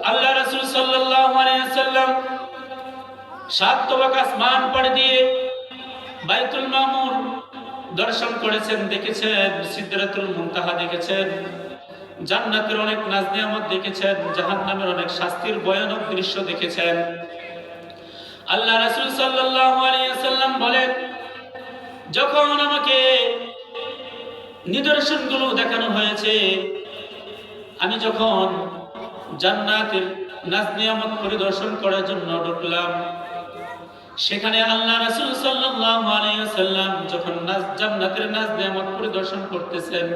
আল্লাহ রাসূল সাল্লাল্লাহু আলাইহি সাল্লাম সাত তবাক আসমান পাড়ি দিয়ে বাইতুল মামুর দর্শন করেছেন, দেখেছেন, সিদরাতুল মুনতাহা দেখেছেন, জান্নাতের অনেক নাজ নিয়ামত দেখেছেন, জাহান্নামের অনেক শাস্তির ভয়ানক দৃশ্য দেখেছেন। আল্লাহ রাসূল সাল্লাল্লাহু আলাইহি সাল্লাম বলেন, যখন আমাকে নিদর্শনগুলো দেখানো হয়েছে, আমি যখন জান্নাতের নাজ নিয়ামত পরিদর্শন করার জন্য ঢুকলাম। সেখানে আল্লাহ রাসূল সাল্লাল্লাহু আলাইহি ওয়াসাল্লাম যখন নাজ জান্নাতের নাজ নিয়ামত পরিদর্শন করতেছেন,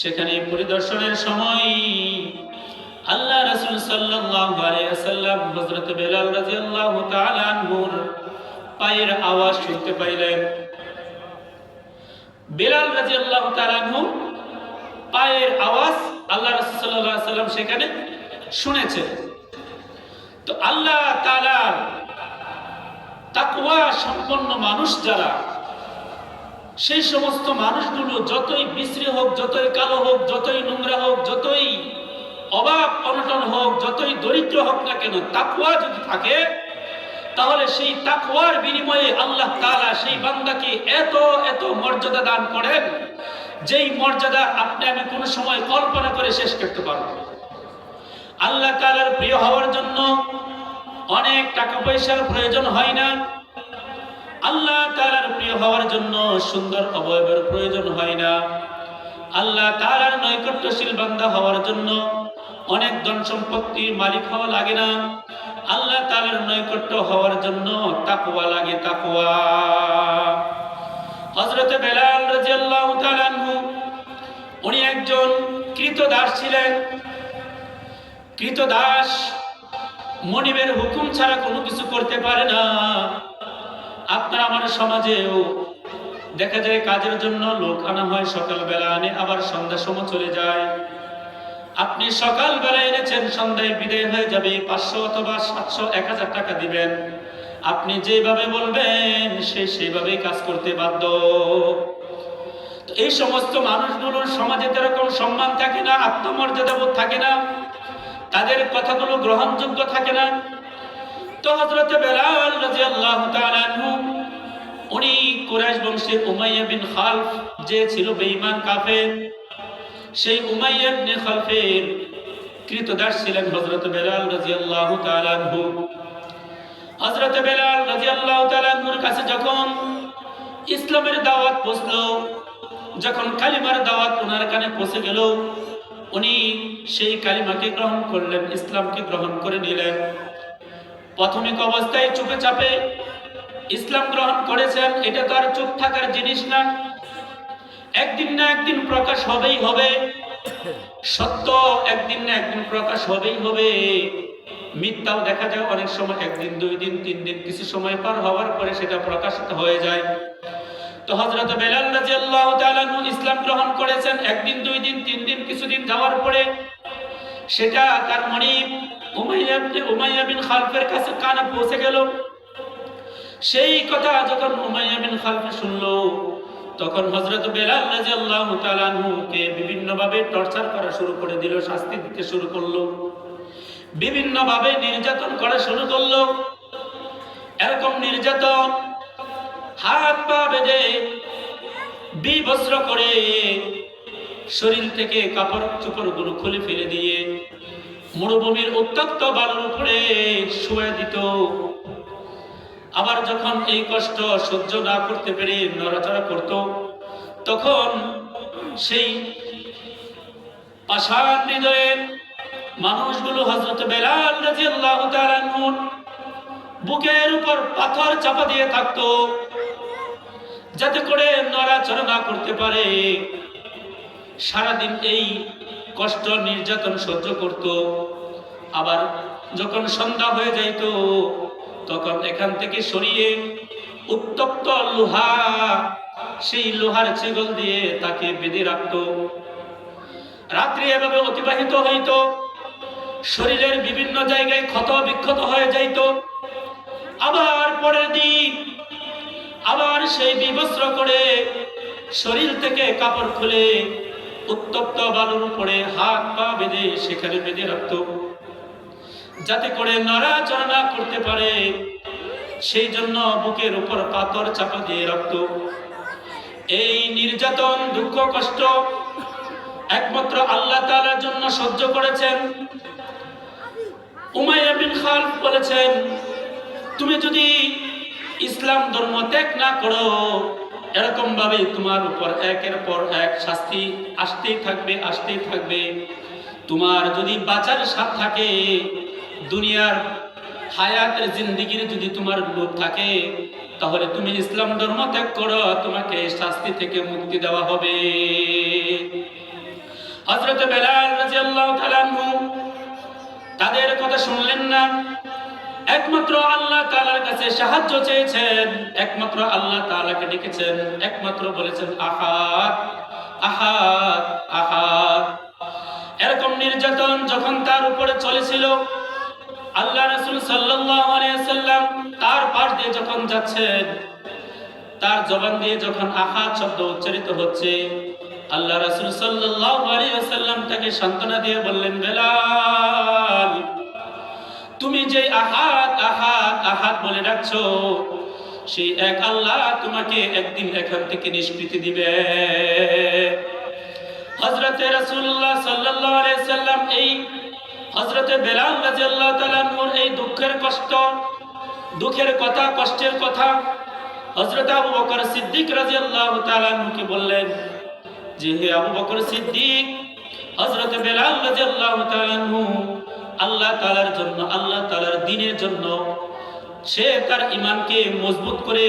সেখানে পরিদর্শনের সময় আল্লাহ রাসূল সাল্লাল্লাহু আলাইহি ওয়াসাল্লাম হযরত বেলাল রাদিয়াল্লাহু তাআলা আনহুর পায়ের আওয়াজ শুনতে পাইলেন। বেলাল রাদিয়াল্লাহু তাআলা আনহু পায়ের আওয়াজ আল্লাহ রাসূল সাল্লাল্লাহু সেখানে শুনেছে। তো আল্লাহ তাআলা তাকওয়া সম্পন্ন মানুষ যারা, সেই সমস্ত মানুষগুলো যতই বিশ্রী হোক, যতই কালো হোক, যতই নোংরা হোক, যতই অভাব অনটন হোক, যতই দরিদ্র হোক না কেন তাকুয়া যদি থাকে, তাহলে সেই তাকওয়ার বিনিময়ে আল্লাহ তালা সেই বান্দাকে এত এত মর্যাদা দান করেন যেই মর্যাদা আপনি আমি কোনো সময় কল্পনা করে শেষ করতে পারব। আল্লাহ তাআলার প্রিয় হওয়ার জন্য অনেক টাকা পয়সার প্রয়োজন হয় না। আল্লাহ তাআলার প্রিয় হওয়ার জন্য সুন্দর অবয়বের প্রয়োজন হয় না। আল্লাহ তাআলার নৈকট্যশীল বান্দা হওয়ার জন্য অনেক ধন সম্পত্তির মালিক হওয়া লাগে না। আল্লাহ তাআলার নৈকট্য হওয়ার জন্য তাকওয়া লাগে তাকওয়া। হযরত বেলাল রাদিয়াল্লাহু তাআলা আনহু, উনি একজন কৃতদাস ছিলেন। কৃতদাস মনিবের হুকুম ছাড়া কোনো কিছু করতে পারে না। আপনার আমার সমাজেও দেখা যায় কাজের জন্য লোক আনা হয়, সকালবেলা আনে, আবার সন্ধ্যার সময় চলে যায়। আপনি সকালবেলা এনেছেন, সন্ধ্যায় বিদায় হয়ে যাবে, পাঁচশো অথবা সাতশো, এক হাজার টাকা দিবেন। আপনি যেভাবে বলবেন, সে সেইভাবেই কাজ করতে বাধ্য। তো এই সমস্ত মানুষগুলোর সমাজে এরকম সম্মান থাকে না, আত্মমর্যাদা বোধ থাকে না, তাদের কথাগুলো গ্রহণযোগ্য থাকে না। তো হযরত বেলাল তাআলা আনহু, উনি কুরাইশ বংশের উমাইয়া বিন খালফ, যে ছিল বেঈমান কাফের, সেই উমাইয়া ইবনে খালফের কৃতদাস ছিলেন হযরত বেলাল রাদিয়াল্লাহু তাআলা আনহু। হযরত বেলাল রাদিয়াল্লাহু তাআলা আনহুর কাছে যখন ইসলামের দাওয়াত পৌঁছলো যখন কালিমার দাওয়াত ওনার কানে পৌঁছে গেল, উনি সেই কালিমাকে গ্রহণ করলেন, ইসলামকে গ্রহণ করে নিলেন। প্রাথমিক অবস্থায় চুপে চাপে ইসলাম গ্রহণ করেছেন, এটা তো আর চুপ থাকার জিনিস না। একদিন না একদিন প্রকাশ হবেই হবে, সত্য একদিন না একদিন প্রকাশ হবেই হবে। মিথ্যাও দেখা যায়, অনেক সময় একদিন, দুই দিন, তিন দিন, কিছু সময় পার হওয়ার পরে সেটা প্রকাশিত হয়ে যায়। তো হজরত বেলাল তাআলা আনহু ইসলাম গ্রহণ করেছেন, একদিন, দুই দিন, তিন দিন, কিছুদিন যাওয়ার পরে সেটা তার মনিব উমাইয়া ইবনে বিন খালফের কাছে কানে পৌঁছে গেল। সেই কথা যখন উমাইয়া বিন খালফ শুনলো, তখন হজরত বেলাল রাদিয়াল্লাহু তাআলা আনহুকে বিভিন্নভাবে টর্চার করা শুরু করে দিল, শাস্তি দিতে শুরু করল। বিভিন্নভাবে নির্যাতন করা শুরু করল। এরকম নির্যাতন হাত পা বেঁধে বিবস্ত্র করে শরীর থেকে কাপড় চোপড়গুলো খুলে ফেলে দিয়ে মরুভূমির উত্তপ্ত বালুর উপরে শুয়ে দিত। আবার যখন এই কষ্ট সহ্য না করতে পেরে নড়াচড়া করত, তখন সেই পাষাণ হৃদয়ের মানুষগুলো হজরত বেলাল রাদিয়াল্লাহু তাআলা বুকের উপর পাথর চাপা দিয়ে থাকতো, যাতে করে নড়াচড়া না করতে পারে। সারাদিন এই কষ্ট, নির্যাতন সহ্য করত। আবার যখন সন্ধ্যা হয়ে যাইত, তখন এখান থেকে সরিয়ে উত্তপ্ত লোহা, সেই লোহার চেগল দিয়ে তাকে বেঁধে রাখত। রাত্রি এভাবে অতিবাহিত হইত। শরীরের বিভিন্ন জায়গায় ক্ষত বিক্ষত হয়ে যাইত। আবার পরের দিন, আবার সেই বিবস্ত্র করে শরীর থেকে কাপড় খুলে উত্তপ্ত বালুর উপরে হাত পা বেঁধে সেখানে বেঁধে রাখত। যাতে করে নড়াচড়া করতে পারে, সেই জন্য বুকের উপর পাথর চাপা দিয়ে রাখত। এই নির্যাতন, দুঃখ, কষ্ট একমাত্র আল্লাহ তাআলার জন্য সহ্য করেছেন। বিন খালফ বলেছেন, তুমি যদি ইসলাম ধর্ম ত্যাগ না করো এরকম ভাবে তোমার উপর একের পর এক শাস্তি আসতেই থাকবে আসতেই থাকবে। তোমার যদি বাঁচার সাথ থাকে, দুনিয়ার হায়াতের জিন্দিগির যদি তোমার লোভ থাকে, তাহলে তুমি ইসলাম ধর্ম ত্যাগ করো, তোমাকে শাস্তি থেকে মুক্তি দেওয়া হবে। হযরত বেলাল তাদের কথা শুনলেন না। একমাত্র আল্লাহ তালার কাছে সাহায্য চেয়েছেন। একমাত্র আল্লাহ তাআলাকে ডেকেছেন। একমাত্র বলেছেন আহাদ আহাদ আহাদ এরকম নির্যাতন যখন তার উপরে চলেছিল, আল্লাহ রসুল সাল্লাম তার পাশ দিয়ে যখন যাচ্ছেন, তার জবান দিয়ে যখন আহাদ শব্দ উচ্চারিত হচ্ছে আল্লাহ রাসূল ওয়াসাল্লাম তাকে সান্ত্বনা দিয়ে বললেন, বেলাল, তুমি যে আহাদ আহাদ আহাদ বলে ডাকছো, সেই এক আল্লাহ তোমাকে একদিন এখান থেকে নিষ্কৃতি দিবে। সাল্লাল্লাহু আলাইহি সাল্লাম এই হযরতে বেলাল রাদিয়াল্লাহু তাআলা নূর এই দুঃখের কষ্ট, দুঃখের কথা, কষ্টের কথা হযরত আবু বকর সিদ্দিক রাদিয়াল্লাহু তাআলা নুকে বললেন যে সিদ্দিক আল্লাহ জন্য আল্লাহ জন্য সে তার ঈমানকে মজবুত করে,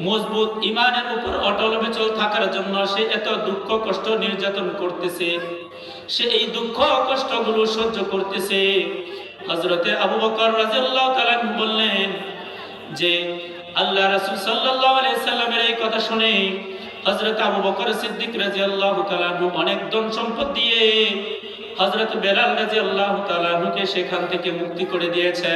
মজবুত ঈমানের উপর অটল থাকার জন্য সে এত দুঃখ, কষ্ট, নির্যাতন করতেছে। সে এই দুঃখ, কষ্টগুলো সহ্য করতেছে। হজরতে আবু বকর রাদিয়াল্লাহু তাআলা বললেন যে, আল্লাহ রাসূল সাল্লাল্লাহু আলাইহি সাল্লামের এই কথা শুনে হযরত আবু বকর সিদ্দিক রাদিয়াল্লাহু আল্লাহ তালু অনেক ধন সম্পদ দিয়ে হজরত বেলাল রাদিয়াল্লাহু তাআলা তালুকে সেখান থেকে মুক্তি করে দিয়েছে।